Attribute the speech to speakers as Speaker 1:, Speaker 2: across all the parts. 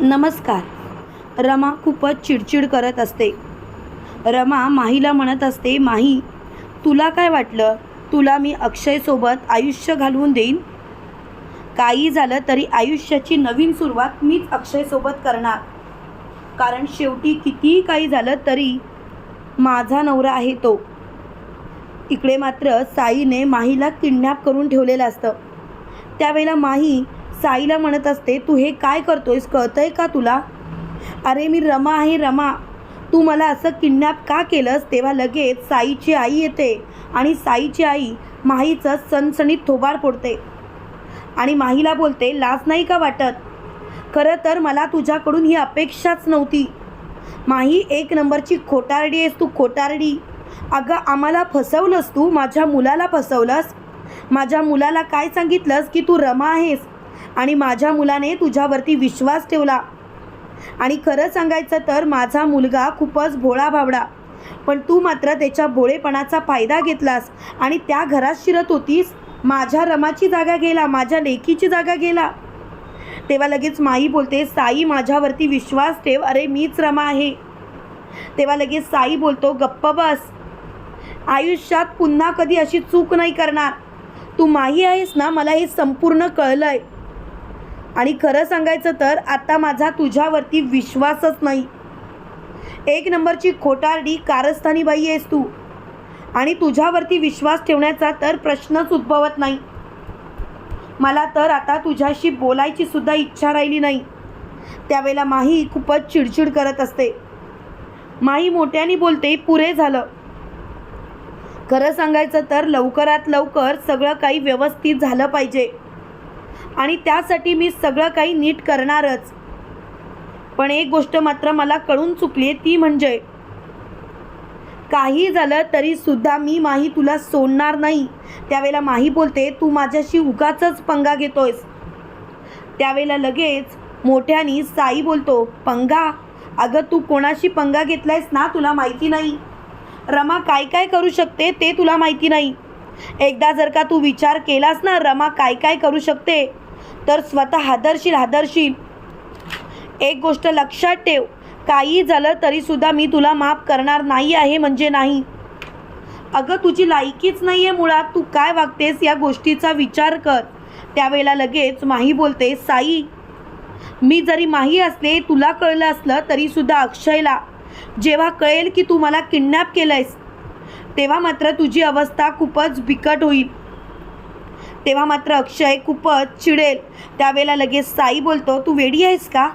Speaker 1: नमस्कार. रमा खूपच चिडचिड करत असते. रमा माहीला म्हणत असते माही तुला काय वाटलं? तुला मी अक्षयसोबत आयुष्य घालवून देईन? काही झालं तरी आयुष्याची नवीन सुरुवात मीच अक्षयसोबत करणार. कारण शेवटी कितीही काही झालं तरी माझा नवरा आहे तो. इकडे मात्र साईने माहीला किडनॅप करून ठेवलेलं असतं. त्यावेळेला माही साईला म्हणत असते तू हे काय करतोयस? कळतंय का तुला? अरे मी रमा आहे रमा. तू मला असं किडनॅप का केलंस? तेव्हा लगेच साईची आई येते आणि साईची आई माहीचं सणसणीत थोबार फोडते आणि माहीला बोलते लाज नाही का वाटत? खरं तर मला तुझ्याकडून ही अपेक्षाच नव्हती. माही एक नंबरची खोटारडी आहेस तू खोटारडी. अगं आम्हाला फसवलंस तू माझ्या मुलाला फसवलंस. माझ्या मुलाला काय सांगितलंस की तू रमा आहेस? आणि माझ्या मुलाने तुझ्यावरती विश्वास ठेवला. आणि खरं सांगायचं तर माझा मुलगा खूपच भोळा भावडा पण तू मात्र त्याच्या भोळेपणाचा फायदा घेतलास आणि त्या घरात शिरत होतीस. माझ्या रमाची जागा गेला माझ्या लेकीची जागा गेला. तेव्हा लगेच माई बोलते साई माझ्यावरती विश्वास ठेव. अरे मीच रमा आहे. तेव्हा लगेच साई बोलतो गप्प बस. आयुष्यात पुन्हा कधी अशी चूक नाही करणार. तू माही आहेस ना मला हे संपूर्ण कळलं आहे आणि खरं सांगायचं तर आता माझा तुझ्यावरती विश्वासच नाही. एक नंबरची खोटारडी कारस्थानी बाई आहेस तू. आणि तुझ्यावरती विश्वास ठेवण्याचा तर प्रश्नच उद्भवत नाही. मला तर आता तुझ्याशी बोलायची सुद्धा इच्छा राहिली नाही. त्यावेळेला माही खूपच चिडचिड करत असते. माही मोठ्याने बोलते पुरे झालं. खरं सांगायचं तर लवकरात लवकर सगळं काही व्यवस्थित झालं पाहिजे. आणि त्यासाठी मी सगळं काही नीट करणारच. पण एक गोष्ट मात्र मला कळून चुकली आहे ती म्हणजे काही झालं तरी सुद्धा मी माही तुला सोडणार नाही. त्यावेळेला माही बोलते तू माझ्याशी उगाचच पंगा घेतोयस. त्यावेळेला लगेच मोठ्यानी साई बोलतो पंगा? अगं तू कोणाशी पंगा घेतलायस ना तुला माहिती नाही. रमा काय काय करू शकते ते तुला माहिती नाही. एकदा जर का तू विचार केलास ना रमा काय काय करू शकते? तर स्वतः हादरशील हादरशील. एक गोष्ट लक्षात ठेव काही झालं तरीसुद्धा मी तुला माफ करणार नाही आहे म्हणजे नाही. अगं तुझी लायकीच नाही आहे मुळात. तू काय वागतेस या गोष्टीचा विचार कर. त्यावेळेला लगेच माही बोलते साई मी जरी माही असले तुला कळलं असलं तरीसुद्धा अक्षयला. जेव्हा कळेल की तू मला किडनॅप केलं आहेस तेव्हा मात्र तुझी अवस्था खूपच बिकट होईल. तेव्हा मात्र अक्षय खूपच चिडेल. त्यावेळेला लगेच साई बोलतो तू वेडी आहेस का?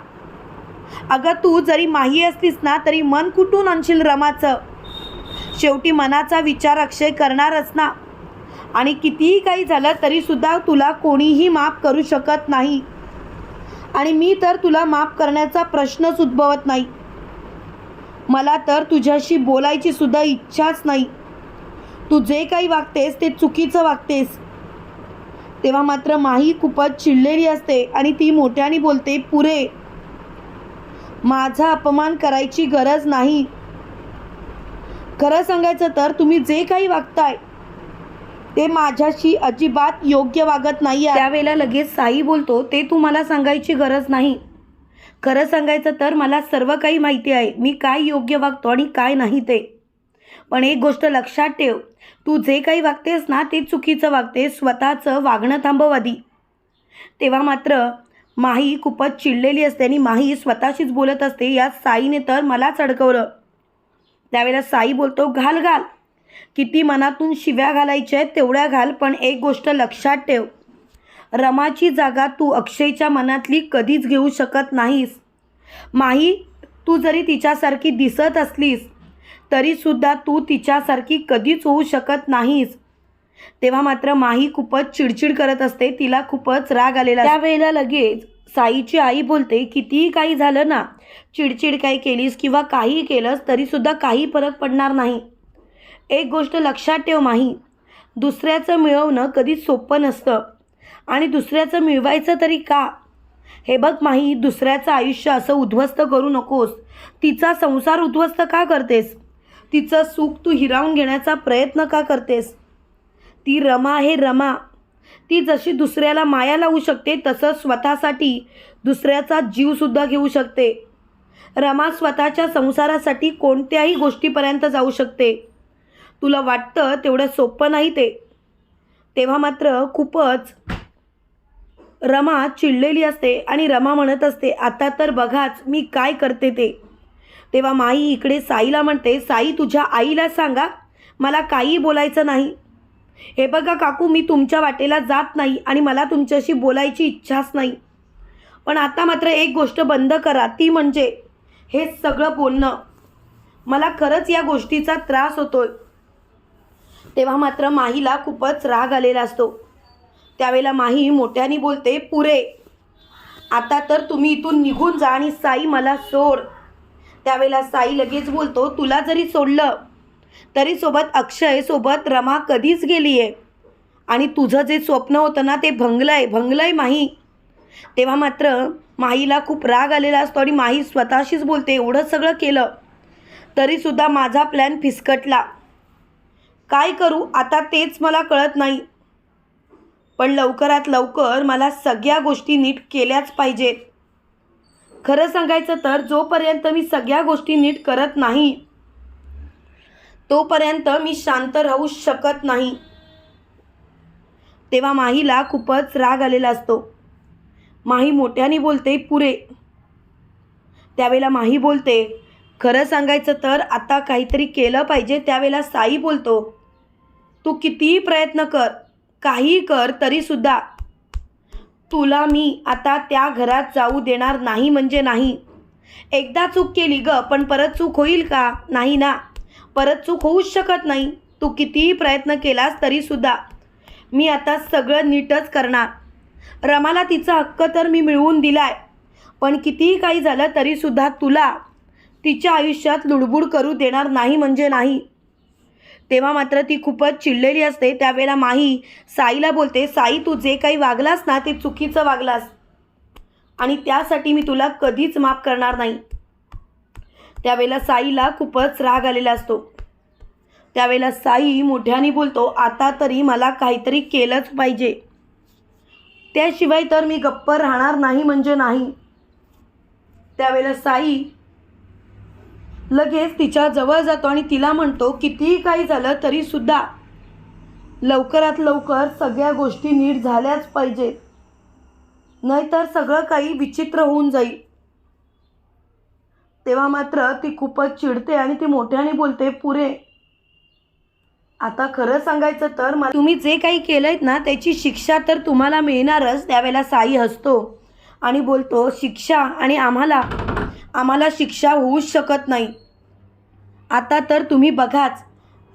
Speaker 1: अगं तू जरी माही असलीस ना तरी मन कुठून आणशील रमाचं? शेवटी मनाचा विचार अक्षय करणारच ना. आणि कितीही काही झालं तरीसुद्धा तुला कोणीही माफ करू शकत नाही. आणि मी तर तुला माफ करण्याचा प्रश्नच उद्भवत नाही. मला तर तुझ्याशी बोलायची सुद्धा इच्छाच नाही. तू जे काही वागतेस ते चुकीचं वागतेस. तेव्हा मात्र माही खूपच चिडलेली असते आणि ती मोठ्याने बोलते पुरे माझा अपमान करायची गरज नाही. खरं सांगायचं तर तुम्ही जे काही वागताय ते माझ्याशी अजिबात योग्य वागत नाही त्यावेळेला लगेच साई बोलतो ते तू मला सांगायची गरज नाही. खरं सांगायचं तर मला सर्व काही माहिती आहे. मी काय योग्य वागतो आणि काय नाही ते. पण एक गोष्ट लक्षात ठेव तू जे काही वागतेस ना ते चुकीचं वागतेस स्वतःचं वागणं थांबव आधी. तेव्हा मात्र माही खूपच चिडलेली असते आणि माही स्वतःशीच बोलत असते या साईने तर मलाच अडकवलं. त्यावेळेला साई बोलतो घाल घाल. किती मनातून शिव्या घालायच्या आहेत तेवढ्या घाल पण एक गोष्ट लक्षात ठेव. रमाची जागा तू अक्षयच्या मनातली कधीच घेऊ शकत नाहीस. माही तू जरी तिच्यासारखी दिसत असलीस तरीसुद्धा तू तिच्यासारखी कधीच होऊ शकत नाहीस. तेव्हा मात्र माही खूपच चिडचिड करत असते. तिला खूपच राग आलेला त्यावेळेला लगेच साईची आई बोलते कितीही काही झालं ना चिडचिड काही केलीस किंवा काही केलंस तरीसुद्धा काही फरक पडणार नाही. एक गोष्ट लक्षात ठेव माही दुसऱ्याचं मिळवणं कधीच सोपं नसतं. आणि दुसऱ्याचं मिळवायचं तरी का? हे बघ माही दुसऱ्याचं आयुष्य असं उद्ध्वस्त करू नकोस. तिचा संसार उद्ध्वस्त का करतेस? तिचं सुख तू हिरावून घेण्याचा प्रयत्न का करतेस? ती रमा आहे रमा. ती जशी दुसऱ्याला माया लावू शकते तसं स्वतःसाठी दुसऱ्याचा जीवसुद्धा घेऊ शकते. रमा स्वतःच्या संसारासाठी कोणत्याही गोष्टीपर्यंत जाऊ शकते. तुला वाटतं तेवढं सोपं नाही ते. तेव्हा मात्र खूपच रमा चिडलेली असते आणि रमा म्हणत असते आता तर बघाच मी काय करते ते. तेव्हा माई इकडे साईला म्हणते साई तुझ्या आईला सांगा मला काही बोलायचं नाही. हे बघा काकू मी तुमच्या वाटेला जात नाही आणि मला तुमच्याशी बोलायची इच्छाच नाही. पण आता मात्र एक गोष्ट बंद करा ती म्हणजे हे सगळं बोलणं. मला खरंच या गोष्टीचा त्रास होतोय. तेव्हा मात्र माहीला खूपच राग आलेला असतो. त्यावेळेला माही मोठ्याने बोलते पुरे आता तर तुम्ही इथून निघून जा आणि साई मला सोड. त्यावेळेला साई लगेच बोलतो तुला जरी सोडलं तरी सोबत अक्षय सोबत रमा कधीच गेली आहे आणि तुझं जे स्वप्न होतं ना ते भंगलं आहे भंगलं आहे माही. तेव्हा मात्र माहीला खूप राग आलेला असतो आणि माही स्वतःशीच बोलते एवढं सगळं केलं तरीसुद्धा माझा प्लॅन फिसकटला. काय करू? आता तेच मला कळत नाही. पण लवकरात लवकर मला सगळ्या गोष्टी नीट केल्याच पाहिजेत. खरं सांगायचं तर जोपर्यंत मी सगळ्या गोष्टी नीट करत नाही तोपर्यंत मी शांत राहू शकत नाही. तेव्हा माहीला खूपच राग आलेला असतो. माही मोठ्याने बोलते पुरे. त्यावेळेला माही बोलते खरं सांगायचं तर आता काहीतरी केलं पाहिजे त्यावेळेला साई बोलतो तू कितीही प्रयत्न कर काही कर तरीसुद्धा. तुला मी आता त्या घरात जाऊ देणार नाही म्हणजे नाही. एकदा चूक केली ग पण परत चूक होईल का? नाही ना. परत चूक होऊच शकत नाही. तू कितीही प्रयत्न केलास तरीसुद्धा. मी आता सगळं नीटच करणार. रमाला तिचा हक्क तर मी मिळवून दिलाय. पण कितीही काही झालं तरीसुद्धा तुला तिच्या आयुष्यात लुडबुड करू देणार नाही म्हणजे नाही. तेव्हा मात्र ती खूपच चिडलेली असते. त्यावेळेला माही साईला बोलते साई तू जे काही वागलास ना ते चुकीचं वागलास. आणि त्यासाठी मी तुला कधीच माफ करणार नाही. त्यावेळेला साईला खूपच राग आलेला असतो. त्यावेळेला साई मोठ्याने बोलतो आता तरी मला काहीतरी केलंच पाहिजे. त्याशिवाय तर मी गप्प राहणार नाही म्हणजे नाही. त्यावेळेला साई लगेच तिच्या जवळ जातो आणि तिला म्हणतो कितीही काही झालं तरीसुद्धा लवकरात लवकर सगळ्या गोष्टी नीट झाल्याच पाहिजेत. नाहीतर सगळं काही विचित्र होऊन जाईल. तेव्हा मात्र ती खूपच चिडते आणि ती मोठ्याने बोलते पुरे आता खरं सांगायचं तर मला तुम्ही जे काही केलंय ना त्याची शिक्षा तर तुम्हाला मिळणारच त्यावेळेला साई हसतो आणि बोलतो शिक्षा आणि आम्हाला आम्हाला शिक्षा होऊच शकत नाही. आता तर तुम्ही बघाच.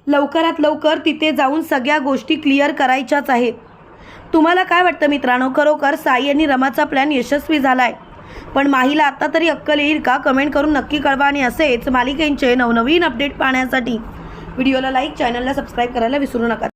Speaker 1: लवकरात लवकर तिथे जाऊन सगळ्या गोष्टी क्लिअर करायच्याच आहेत. तुम्हाला काय वाटतं मित्रांनो? खरोखर साई आणि रमाचा प्लॅन यशस्वी झाला आहे पण माहीला आत्ता तरी अक्कल येईल का? कमेंट करून नक्की कळवा आणि असेच मालिकेंचे नवनवीन अपडेट पाहण्यासाठी. व्हिडिओला लाईक चॅनलला सबस्क्राईब करायला विसरू नका.